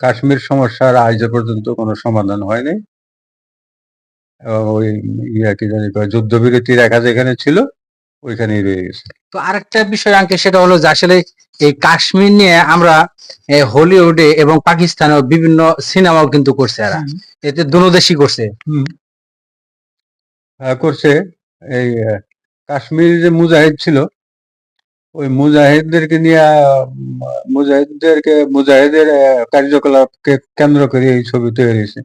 কাশ্মীর সমস্যার আজ পর্যন্ত কোনো সমাধান হয়নি। ওই ইয়া কি জানি যুদ্ধবিরতি রেখা যেখানে ছিল ওইখানেই রয়ে গেছে। তো আরেকটা বিষয় আঙ্কে সেটা হলো যে আসলে এই কাশ্মীর নিয়ে আমরা হলিউডে এবং পাকিস্তানেও বিভিন্ন সিনেমাও কিন্তু করছে এরা। এতে দুনো দেশই করছে। করছে। এই কাশ্মীর যে মুজাহিদ ছিল ওই মুজাহিদদেরকে নিয়ে মুজাহিদদেরকে মুজাহিদের কার্যকলাপকে কেন্দ্র করে এই ছবি তৈরি হয়েছে।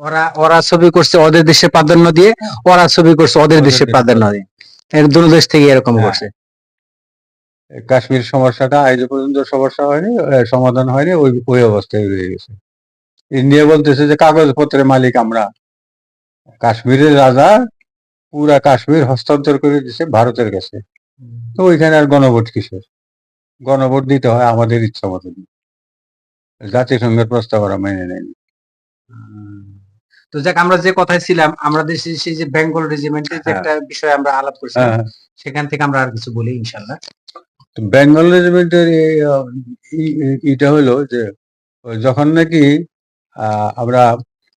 ওরা ওরা ছবি করছে ওদের দেশে প্রাধান্য দিয়ে ওরা ছবি করছে ওদের দেশে প্রাধান্য দিয়ে। এর দুনো দেশ থেকে এরকম হ্যাঁ। করছে। কাশ্মীর সমস্যাটা আজ পর্যন্ত সমস্যা হয়নি সমাধান হয়নি ওই ওই অবস্থায় রয়ে গেছে। ইন্ডিয়া বলতেছে যে কাগজপত্রের মালিক আমরা। কাশ্মীরের রাজা পুরা কাশ্মীর হস্তান্তর করে দিছে ভারতের কাছে। তো ওইখানে আর গণভোট কিসের? গণভোট দিতে হয় আমাদের ইচ্ছা মতো জাতিসংঘের প্রস্তাব ওরা মেনে নেয়নি। তো যাক আমরা যে কথায় ছিলাম আমরা দেশে সেই যে বেঙ্গল রেজিমেন্টের যে হ্যাঁ। একটা বিষয় আমরা আলাপ করছিলাম হ্যাঁ সেখান থেকে আমরা আর কিছু বলি ইনশাল্লাহ বেঙ্গল রেজিমেন্টের ইটা হলো যে যখন নাকি আহ, আমরা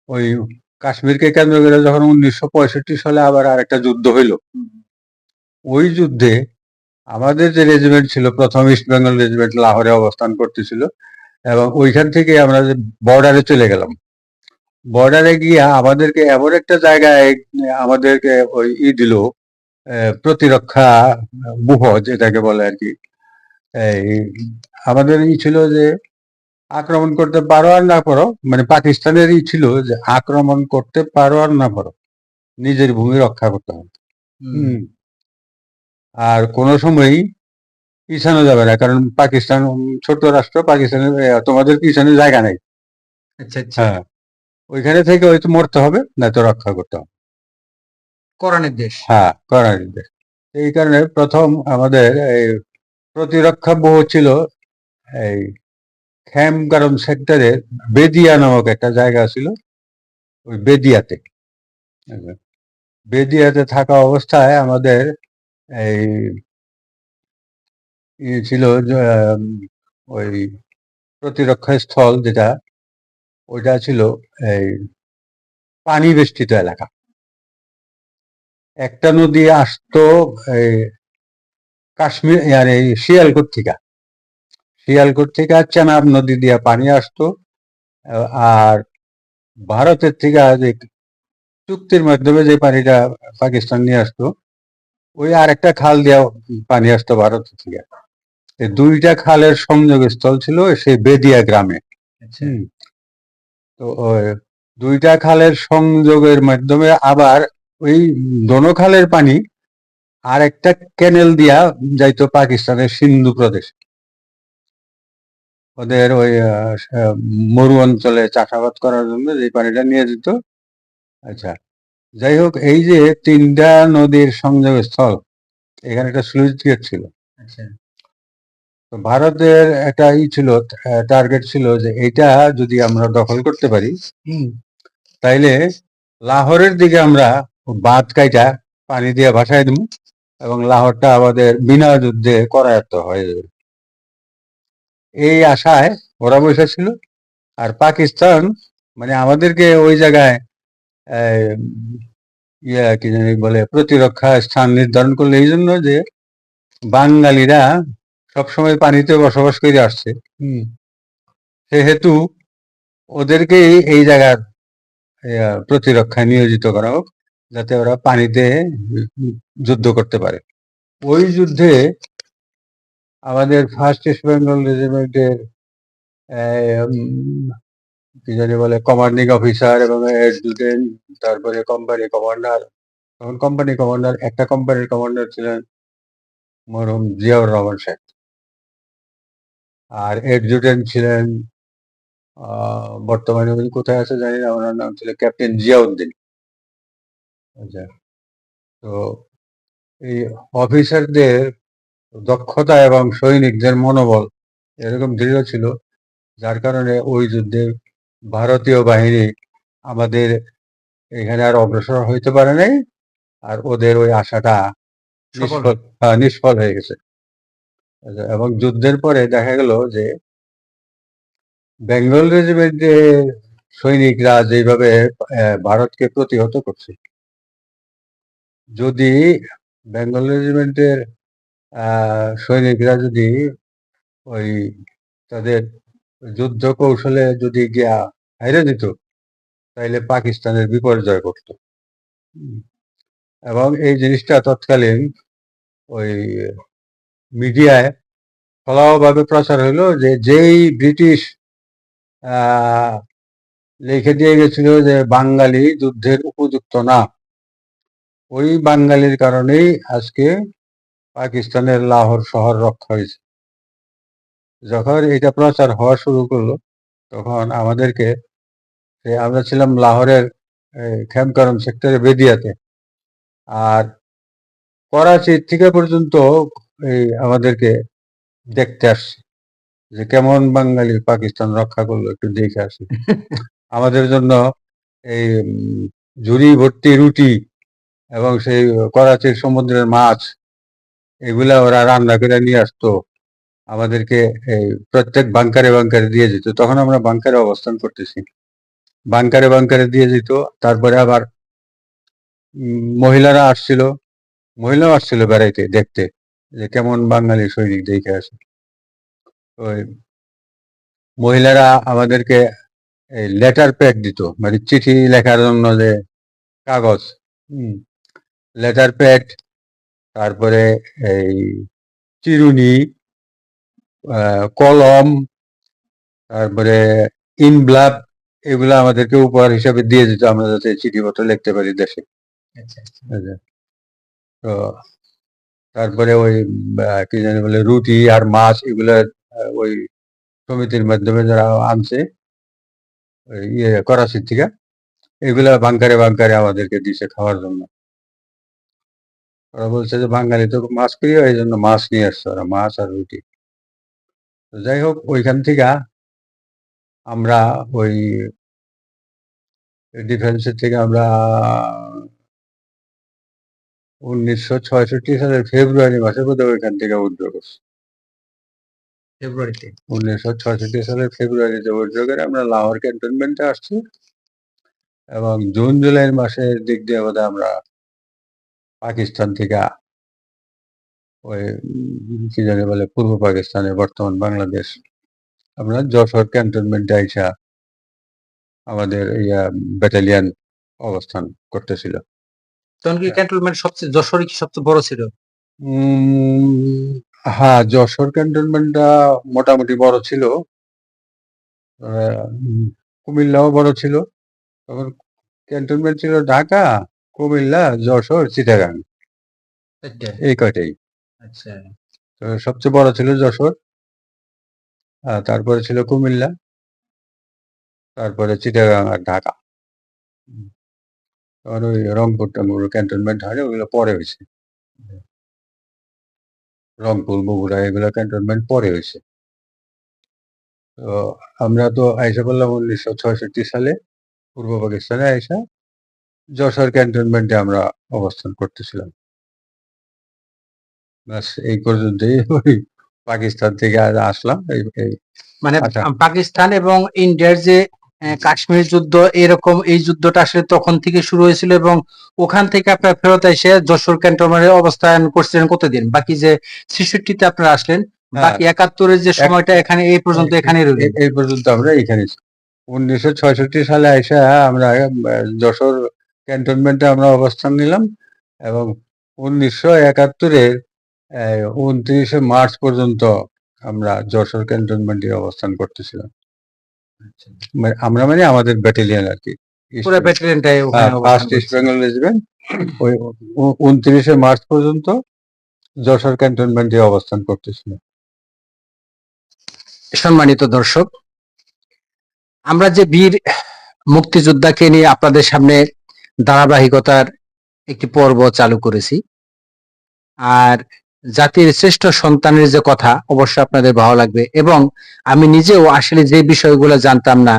ওই কাশ্মীরকে কেন্দ্র করে যখন উনিশশো পঁয়ষট্টি সালে আবার আরেকটা যুদ্ধ হইল ওই যুদ্ধে আমাদের যে রেজিমেন্ট ছিল প্রথম ইস্ট বেঙ্গল রেজিমেন্ট লাহোরে অবস্থান করতেছিল এবং ওইখান থেকে আমরা যে বর্ডারে চলে গেলাম। বর্ডারে গিয়ে আমাদেরকে এমন একটা জায়গায় আমাদেরকে ওই ই দিল প্রতিরক্ষা বুহ যেটাকে বলে আর কি। এই আমাদের ই ছিল যে আক্রমণ করতে পারো আর না পারো মানে পাকিস্তানের ই ছিল যে আক্রমণ করতে পারো আর না পারো নিজের ভূমি রক্ষা করতে হবে। হুম। আর কোনো সময়ই পিছানো যাবে না কারণ পাকিস্তান ছোট রাষ্ট্র পাকিস্তানের তোমাদের পিছনে জায়গা নেই। আচ্ছা আচ্ছা। হ্যাঁ ওইখানে থেকে হয়তো মরতে হবে না তো রক্ষা করতে হবে। কোরআনের দেশ। হ্যাঁ করার নির্দেশ। এই কারণে প্রথম আমাদের এই প্রতিরক্ষা বহু ছিল এই খ্যামগারম সেক্টরে বেদিয়া নামক একটা জায়গা ছিল ওই বেদিয়াতে। বেদিয়াতে থাকা অবস্থায় আমাদের এই ই ছিল ওই প্রতিরক্ষা স্থল যেটা, ওইটা ছিল এই পানি বেষ্টিত এলাকা। একটা নদী আসতো এই কাশ্মীর এই শিয়ালকোট থেকে। শিয়ালকোট থেকে চেনাব নদী দিয়ে পানি আসতো, আর ভারতের থেকে যে চুক্তির মাধ্যমে যে পানিটা পাকিস্তান নিয়ে আসতো ওই আর একটা খাল দিয়া পানি আসতো ভারত থেকে। এই দুইটা খালের সংযোগ স্থল ছিল সেই বেদিয়া গ্রামে। আচ্ছা। তো ওই দুইটা খালের সংযোগের মাধ্যমে আবার ওই দোনো খালের পানি আর একটা ক্যানেল দিয়া যাইতো পাকিস্তানের সিন্ধু প্রদেশ। ওদের ওই মরু অঞ্চলে চাষাবাদ করার জন্য যে পানিটা নিয়ে যেত। আচ্ছা। যাই হোক এই যে তিনটা নদীর সংযোগ স্থল এখানে একটা স্লুইস গেট ছিল। আচ্ছা। তো ভারতের একটা ই ছিল টার্গেট ছিল যে এটা যদি আমরা দখল করতে পারি তাইলে লাহোরের দিকে আমরা বাঁধ কাইটা পানি দিয়ে ভাসায় দিব এবং লাহোরটা আমাদের বিনা যুদ্ধে করায়ত্ত হয়ে যাবে। এই আশায় ওরা বসে ছিল। আর পাকিস্তান মানে আমাদেরকে ওই জায়গায় ইয়া কি জানি বলে, প্রতিরক্ষা স্থান নির্ধারণ করল এই জন্য যে বাঙালিরা সবসময় পানিতে বসবাস করে আসছে। সেহেতু ওদেরকেই এই জায়গার প্রতিরক্ষায় নিয়োজিত করা হোক, যাতে ওরা পানিতে যুদ্ধ করতে পারে। ওই যুদ্ধে আমাদের ফার্স্ট ইস্ট বেঙ্গল রেজিমেন্টের কি জানি বলে কমান্ডিং অফিসার এবং অ্যাডজুটেন্ট তারপরে কোম্পানি কমান্ডার তখন কোম্পানি কমান্ডার একটা কোম্পানির কমান্ডার ছিলেন মরহুম জিয়াউর রহমান শেখ। আর অ্যাডজুটেন্ট ছিলেন বর্তমানে উনি কোথায় আছে জানি না, ওনার নাম ছিল ক্যাপ্টেন জিয়াউদ্দিন। আচ্ছা তো এই অফিসারদের দক্ষতা এবং সৈনিকদের মনোবল এরকম দৃঢ় ছিল, যার কারণে ওই যুদ্ধে ভারতীয় বাহিনী আমাদের এখানে আর অগ্রসর হইতে পারে নাই আর ওদের ওই আশাটা নিষ্ফল হ্যাঁ, হয়ে গেছে। এবং যুদ্ধের পরে দেখা গেল যে বেঙ্গল রেজিমেন্টের সৈনিকরা যেভাবে ভারতকে প্রতিহত করছে যদি বেঙ্গল রেজিমেন্টের আহ, সৈনিকরা যদি ওই তাদের যুদ্ধ কৌশলে যদি গিয়া হাইরে দিত, তাইলে পাকিস্তানের বিপর্যয় করত এবং এই জিনিসটা তৎকালীন ওই মিডিয়ায় ফলাভাবে প্রচার হলো যে যেই ব্রিটিশ লিখে দিয়ে গেছিল যে বাঙালি যুদ্ধের উপযুক্ত না, ওই বাঙালির কারণেই আজকে পাকিস্তানের লাহোর শহর রক্ষা হয়েছে। যখন এটা প্রচার হওয়া শুরু করল, তখন আমাদেরকে আমরা ছিলাম লাহোরের খেমকারম সেক্টরে বেদিয়াতে। আর করাচি থেকে পর্যন্ত এই আমাদেরকে দেখতে আসছে যে কেমন বাঙালি পাকিস্তান রক্ষা করল একটু দেখে আসি। আমাদের জন্য এই ঝুড়ি, ভর্তি, রুটি এবং সেই করাচির সমুদ্রের মাছ এগুলা ওরা রান্না করে নিয়ে আসতো। আমাদেরকে এই প্রত্যেক বাংকারে বাংকারে দিয়ে যেত। তখন আমরা বাংকারে অবস্থান করতেছি। বাংকারে বাংকারে দিয়ে যেত তারপরে আবার মহিলারা আসছিল। মহিলাও আসছিল বেড়াইতে দেখতে। যে কেমন বাঙালি সৈনিক দেখে আসে। ওই মহিলারা আমাদেরকে এই লেটার প্যাক দিত। মানে চিঠি লেখার জন্য যে কাগজ। লেটার প্যাড তারপরে এই চিরুনি কলম, তারপরে ইনব্লাব এগুলো আমাদেরকে উপহার হিসাবে দিয়ে দিত আমরা যাতে চিঠিপত্র লিখতে পারি দেশে। আচ্ছা আচ্ছা? তো তারপরে ওই কি জানি বলে রুটি আর মাছ এগুলো ওই সমিতির মাধ্যমে যারা আনছে ইয়ে করাচির থেকে এগুলা বাংকারে বাংকারে আমাদেরকে দিছে খাওয়ার জন্য। ওরা বলছে যে বাঙালি তো মাছ প্রিয় এই জন্য মাছ নিয়ে আসছে ওরা মাছ আর রুটি। যাই হোক ওইখান থেকে আমরা ওই ডিফেন্সের থেকে আমরা উনিশশো ছয়ষট্টি সালের ফেব্রুয়ারি মাসে বোধহয় ওইখান থেকে উদ্যোগ করছি। ফেব্রুয়ারিতে? উনিশশো ছয়ষট্টি সালের ফেব্রুয়ারিতে উদ্যোগ করে আমরা লাহোর ক্যান্টনমেন্টে আসছি এবং জুন জুলাই মাসের দিক দিয়ে বোধহয় আমরা পাকিস্তান থেকে ওই কি জানি বলে পূর্ব পাকিস্তানে বর্তমান বাংলাদেশ আমরা যশোর ক্যান্টনমেন্টে আইসা আমাদের ইয়া ব্যাটালিয়ান অবস্থান করতেছিল। তখন কি ক্যান্টনমেন্ট সবচেয়ে যশোরে কি সবচেয়ে বড় ছিল? হ্যাঁ যশোর ক্যান্টনমেন্টটা মোটামুটি বড় ছিল। কুমিল্লাও বড় ছিল। তখন ক্যান্টনমেন্ট ছিল ঢাকা কুমিল্লা যশোর চিটাগাং। এই কয়টাই। আচ্ছা। তো সবচেয়ে বড় ছিল যশোর। তারপরে ছিল কুমিল্লা, তারপরে চিটাগাং আর ঢাকা। আর ওই রংপুর টংপুর ক্যান্টনমেন্ট হয় ওগুলো পরে হয়েছে। রংপুর, বগুড়া, এগুলো ক্যান্টনমেন্ট পরে হয়েছে। তো আমরা তো আইসা করলাম উনিশশো ছয়ষট্টি সালে পূর্ব পাকিস্তানে আইসা যশোর ক্যান্টনমেন্টে আমরা অবস্থান করতেছিলাম। ব্যাস, এই পর্যন্তই। পাকিস্তান থেকে আসলাম এই মানে আচ্ছা। পাকিস্তান এবং ইন্ডিয়ার যে কাশ্মীর যুদ্ধ এরকম এই যুদ্ধটা আসলে তখন থেকে শুরু হয়েছিল এবং ওখান থেকে আপনার ফেরত এসে যশোর ক্যান্টনমেন্টে অবস্থান করছিলেন কতদিন বাকি যে ছেষট্টিতে আপনারা আসলেন হ্যাঁ। বাকি একাত্তরের যে সময়টা এখানে এই পর্যন্ত এখানে এই- পর্যন্ত আমরা এখানে উনিশশো ছয়ষট্টি সালে আইসা আমরা আহ, যশোর ক্যান্টনমেন্টে আমরা অবস্থান নিলাম এবং উনিশশো একাত্তরের উনত্রিশে মার্চ পর্যন্ত আমরা যশোর ক্যান্টনমেন্টে অবস্থান করতেছিলাম। মানে আমরা মানে আমাদের ব্যাটালিয়ন আর কি। পুরো ব্যাটালিয়নটাই ফার্স্ট ইস্ট বেঙ্গল রেজিমেন্ট ওই উনত্রিশে মার্চ পর্যন্ত যশোর ক্যান্টনমেন্টে অবস্থান করতেছিল সম্মানিত দর্শক আমরা যে বীর মুক্তিযোদ্ধাকে নিয়ে আপনাদের সামনে ধারাবাহিকতার একটি পর্ব চালু করেছি আর জাতির শ্রেষ্ঠ সন্তানের যে কথা অবশ্যই আপনাদের ভালো লাগবে এবং আমি নিজেও আসলে যে বিষয়গুলো জানতাম না,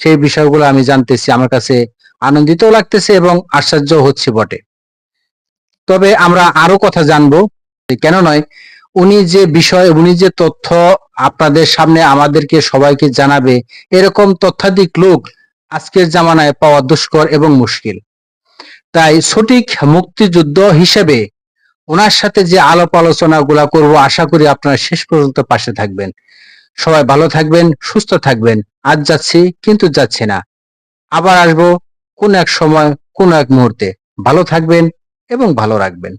সেই বিষয়গুলো আমি জানতেছি, আমার কাছে আনন্দিত লাগতেছে এবং আশ্চর্য হচ্ছে বটে। তবে আমরা আরও কথা জানব কেন নয়, উনি যে বিষয়, উনি যে তথ্য আপনাদের সামনে আমাদেরকে সবাইকে জানাবে, এরকম তথ্যাধিক লোক আজকের জামানায় পাওয়া দুষ্কর এবং মুশকিল। তাই সঠিক মুক্তিযুদ্ধ হিসেবে ওনার সাথে যে আলাপ আলোচনা গুলা করব, আশা করি আপনারা শেষ পর্যন্ত পাশে থাকবেন। সবাই ভালো থাকবেন, সুস্থ থাকবেন। আজ যাচ্ছি, কিন্তু যাচ্ছি না। আবার আসব কোন এক সময়, কোন এক মুহূর্তে। ভালো থাকবেন এবং ভালো রাখবেন।